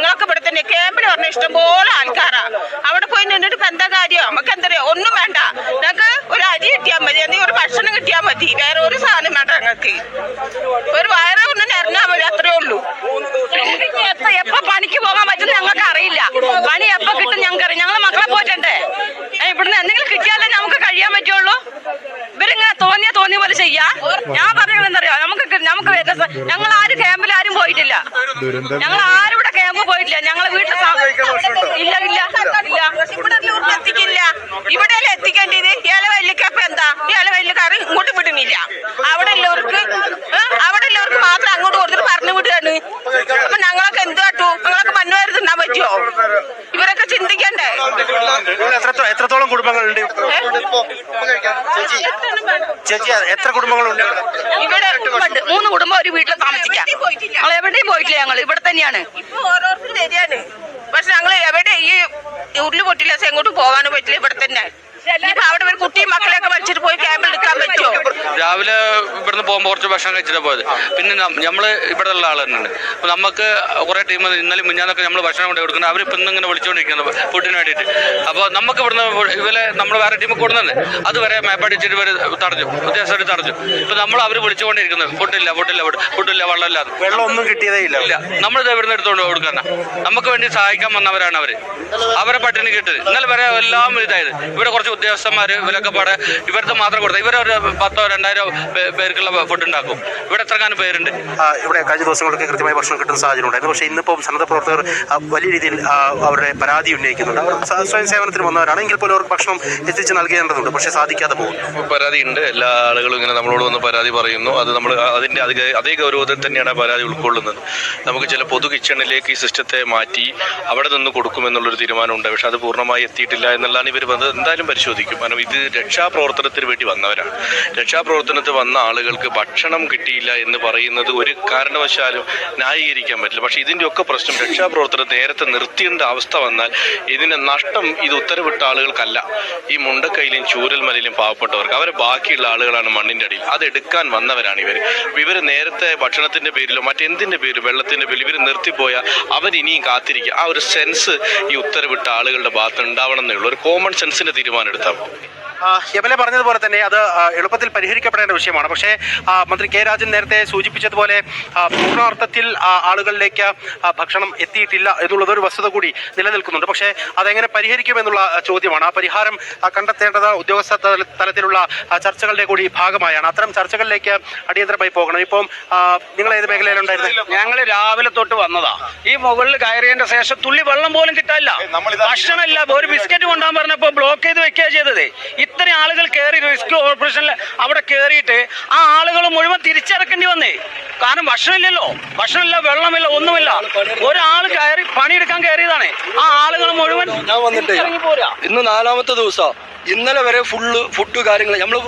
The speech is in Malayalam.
ഞങ്ങളൊക്കെ ഇവിടെ തന്നെ ക്യാമ്പിന് പറഞ്ഞ ഇഷ്ടംപോലെ ആൾക്കാരാ. അവിടെ പോയി നിന്നിട്ട് ഇപ്പൊ എന്താ കാര്യം? നമുക്ക് എന്തറിയോ? ഒന്നും വേണ്ട. ഞങ്ങൾക്ക് ഒരു അരി കിട്ടിയാൽ മതി. അല്ലെങ്കിൽ ഒരു ഭക്ഷണം കിട്ടിയാൽ മതി. വേറെ ഒരു സാധനം വേണ്ട ഞങ്ങൾക്ക്. ഒരു വയറ് ഒന്ന് നിറഞ്ഞാൽ മതി അത്രേ ഉള്ളൂ. എപ്പ പണിക്ക് പോകാൻ പറ്റും ഞങ്ങൾക്ക് അറിയില്ല. പണി എപ്പ കിട്ടും ഞങ്ങൾക്ക് അറിയാം ഞങ്ങൾ മക്കളെ പോറ്റണ്ടേ ഇവിടുന്ന് എന്തെങ്കിലും കിട്ടിയാലേ നമുക്ക് കഴിയാൻ പറ്റുള്ളൂ. ഇവരിങ്ങനെ തോന്നിയ തോന്നിയ പോലെ ചെയ്യാ. ഞാൻ പറഞ്ഞത് എന്തറിയോ നമുക്ക് നമുക്ക് വരുന്ന ഞങ്ങൾ ആരും ക്യാമ്പിൽ ആരും പോയിട്ടില്ല. ഞങ്ങൾ ആരും പോയിട്ടില്ല. ഞങ്ങളെ വീട്ടിൽ ഇല്ല ഇല്ല ഇല്ല. ഇവിടെ എത്തിക്കില്ല. ഇവിടെ എത്തിക്കേണ്ടത്? ഇലവല്ലിക്കപ്പ എന്താ? ഇലവല്ലിക്കാർ ഇങ്ങോട്ട് വിടുന്നില്ല. അവിടെ ഉള്ളവർക്ക് അവിടെ ഉള്ളവർക്ക് മാത്രം അങ്ങോട്ട് കൊടുത്തിട്ട് പറഞ്ഞു വിടുകയാണ്. അപ്പൊ ഞങ്ങളൊക്കെ എന്ത് കാട്ടു ഞങ്ങളൊക്കെ മണ്ണുവാരി തിന്നാൻ പറ്റുമോ ഇവരൊക്കെ ചിന്തിക്കണ്ടേ? എത്രത്തോളം കുടുംബങ്ങളുണ്ട്? ചേച്ചി എത്ര കുടുംബങ്ങളുണ്ട്? ഇവിടെ ഉണ്ട്. മൂന്ന് കുടുംബം ഒരു വീട്ടിൽ താമസിക്കാം. ഞങ്ങൾ എവിടെയും പോയിട്ടില്ല ഞങ്ങൾ. ഇവിടെ തന്നെയാണ്. പക്ഷെ ഞങ്ങൾ എവിടെ ഈ ഉരുളി പൊട്ടില്ല എങ്ങോട്ടും പോകാനും പറ്റില്ല. ഇവിടെ തന്നെ. ഇനിയിപ്പോ അവിടെ ഒരു കുട്ടിയും മക്കളെയൊക്കെ വലിച്ചിട്ട് പോയി ക്യാമ്പിൽ എടുക്കാൻ പറ്റുമോ? രാവിലെ ഇവിടുന്ന് പോകുമ്പോൾ കുറച്ച് ഭക്ഷണം കഴിച്ചിട്ട് പോയത്. പിന്നെ നമ്മൾ ഇവിടെ ഉള്ള ആൾ തന്നെയാണ്. അപ്പോൾ നമുക്ക് കുറേ ടീം ഇന്നലെ മുഞ്ഞാന്നൊക്കെ നമ്മൾ ഭക്ഷണം കൊണ്ട് കൊടുക്കുന്നത് അവർ ഇപ്പം ഇങ്ങനെ വിളിച്ചുകൊണ്ടിരിക്കുന്നത് ഫുഡിന് വേണ്ടിയിട്ട്. അപ്പോൾ നമുക്ക് ഇവിടുന്ന് ഇവരെ നമ്മൾ വേറെ ടീം കൊടുക്കുന്നത് അതുവരെ മേപ്പടിച്ചിട്ട് ഇവർ തടഞ്ഞു. ഉദ്യോഗസ്ഥർ തടഞ്ഞു. ഇപ്പൊ നമ്മൾ അവർ വിളിച്ചുകൊണ്ടിരിക്കുന്നത് ഫുഡില്ല ഫുഡില്ല ഫുഡില്ല വെള്ളമില്ല വെള്ളം ഒന്നും കിട്ടിയതേ ഇല്ല. ഇല്ല. നമ്മളിത് ഇവിടുന്ന് എടുത്തുകൊണ്ട് കൊടുക്കുന്ന നമുക്ക് വേണ്ടി സഹായിക്കാൻ വന്നവരാണ് അവർ. അവരെ പട്ടിണി കിട്ടിയത്. ഇന്നലെ വരെ എല്ലാം ഇതായത് ഇവിടെ കുറച്ച് ഉദ്യോഗസ്ഥന്മാർ ഇവരൊക്കെ പാടെ ഇവർക്ക് മാത്രം കൊടുത്തത് ഇവരൊരു പത്തോ രണ്ടായിരോ പേർക്കുള്ള ഫുഡ് ഉണ്ടാക്കും. ഇവിടെ എത്രക്കാനും പേരുണ്ട്? ഇവിടെ കഴിഞ്ഞ ദിവസങ്ങളൊക്കെ കൃത്യമായി ഭക്ഷണം കിട്ടുന്ന സാഹചര്യം ഉണ്ടായിരുന്നു പക്ഷേ ഇന്നിപ്പോൾ സന്നദ്ധ പ്രവർത്തകർ വലിയ രീതിയിൽ അവരുടെ പരാതി ഉന്നയിക്കുന്നുണ്ട്. അവർ സ്വയം സേവനത്തിന് വന്നവരാണ്. എങ്കിൽ പോലും അവർക്ക് ഭക്ഷണം എത്തിച്ച് നൽകേണ്ടതുണ്ട്. പക്ഷേ സാധിക്കാതെ പോകും. പരാതി ഉണ്ട്. എല്ലാ ആളുകളും ഇങ്ങനെ നമ്മളോട് വന്ന് പരാതി പറയുന്നു. അത് നമ്മൾ അതിന്റെ അതേ അതേ ഗൗരവത്തിൽ തന്നെയാണ് പരാതി ഉൾക്കൊള്ളുന്നത്. നമുക്ക് ചില പൊതു കിച്ചണിലേക്ക് ഈ സിസ്റ്റത്തെ മാറ്റി അവിടെ നിന്ന് കൊടുക്കുമെന്നുള്ളൊരു തീരുമാനമുണ്ട്. പക്ഷെ അത് പൂർണമായി എത്തിയിട്ടില്ല എന്നുള്ളതാണ് ഇവർ വന്നത് എന്തായാലും പരിശോധിക്കും കാരണം ഇത് രക്ഷാപ്രവർത്തനത്തിന് വേണ്ടി വന്നവരാണ്. രക്ഷാപ്രവർത്തനത്തിന് വന്ന ആളുകൾക്ക് ഭക്ഷണം കിട്ടിയില്ല എന്ന് പറയുന്നത് ഒരു കാരണവശാലും ന്യായീകരിക്കാൻ പറ്റില്ല. പക്ഷേ ഇതിന്റെയൊക്കെ പ്രശ്നം രക്ഷാപ്രവർത്തനം നേരത്തെ നിർത്തിയേണ്ട അവസ്ഥ വന്നാൽ ഇതിന്റെ നഷ്ടം ഇത് ഉത്തരവിട്ട ആളുകൾക്കല്ല. ഈ മുണ്ടക്കൈയിലും ചൂരൽമലയിലും പാവപ്പെട്ടവർക്ക്. അവരെ ബാക്കിയുള്ള ആളുകളാണ് മണ്ണിന്റെ അടിയിൽ. അതെടുക്കാൻ വന്നവരാണ് ഇവർ ഇവർ നേരത്തെ ഭക്ഷണത്തിന്റെ പേരിലോ മറ്റെന്തിന്റെ പേരിലോ വെള്ളത്തിന്റെ പേരിൽ ഇവർ നിർത്തിപ്പോയാൽ അവരിനിയും കാത്തിരിക്കുക ആ ഒരു സെൻസ് ഈ ഉത്തരവിട്ട ആളുകളുടെ ഭാഗത്ത് ഉണ്ടാവണം എന്നുള്ള. ഒരു കോമൺ സെൻസിന്റെ തീരുമാനം എടുത്താൽ മതി. എംഎൽഎ പറഞ്ഞതുപോലെ തന്നെ അത് എളുപ്പത്തിൽ പരിഹരിക്കപ്പെടേണ്ട വിഷയമാണ്. പക്ഷേ മന്ത്രി കെ രാജൻ നേരത്തെ സൂചിപ്പിച്ചതുപോലെ പൂർണാർത്ഥത്തിൽ ആളുകളിലേക്ക് ഭക്ഷണം എത്തിയിട്ടില്ല എന്നുള്ളത് ഒരു വസ്തുത കൂടി നിലനിൽക്കുന്നുണ്ട്. പക്ഷേ അതെങ്ങനെ പരിഹരിക്കുമെന്നുള്ള എന്നുള്ള ചോദ്യമാണ്. ആ പരിഹാരം കണ്ടെത്തേണ്ടത് ഉദ്യോഗസ്ഥ തലത്തിലുള്ള ചർച്ചകളുടെ കൂടി ഭാഗമായാണ്. അത്തരം ചർച്ചകളിലേക്ക് അടിയന്തരമായി പോകണം. ഇപ്പം നിങ്ങൾ ഏത് മേഖലയിലുണ്ടായിരുന്നു ഞങ്ങൾ രാവിലെ തൊട്ട് വന്നതാ. ഈ മുകളിൽ കയറിയതിന്റെ ശേഷം തുള്ളി വെള്ളം പോലും കിട്ടാനില്ല. ഭക്ഷണമില്ല. ഒരു ബിസ്ക്കറ്റ് കൊണ്ടാൻ പറഞ്ഞപ്പോ ബ്ലോക്ക് ചെയ്ത് വെക്കുക ചെയ്തത്. ഇത്രയും ആളുകൾ കയറി റിസ്ക് ഓപ്പറേഷനിൽ അവിടെ കയറിയിട്ട് ആ ആളുകൾ മുഴുവൻ തിരിച്ചിറക്കേണ്ടി വന്നേ. കാരണം ഭക്ഷണമില്ലല്ലോ. ഭക്ഷണമില്ല വെള്ളമില്ല ഒന്നുമില്ല. ഒരാൾ കയറി പണിയെടുക്കാൻ കയറിയതാണ്. ആ ആളുകൾ മുഴുവൻ ഞാൻ വന്നിട്ട്. ഇന്ന് നാലാമത്തെ ദിവസം. ഇന്നലെ വരെ ഫുള്ള് ഫുഡ് കാര്യങ്ങൾ നമ്മൾ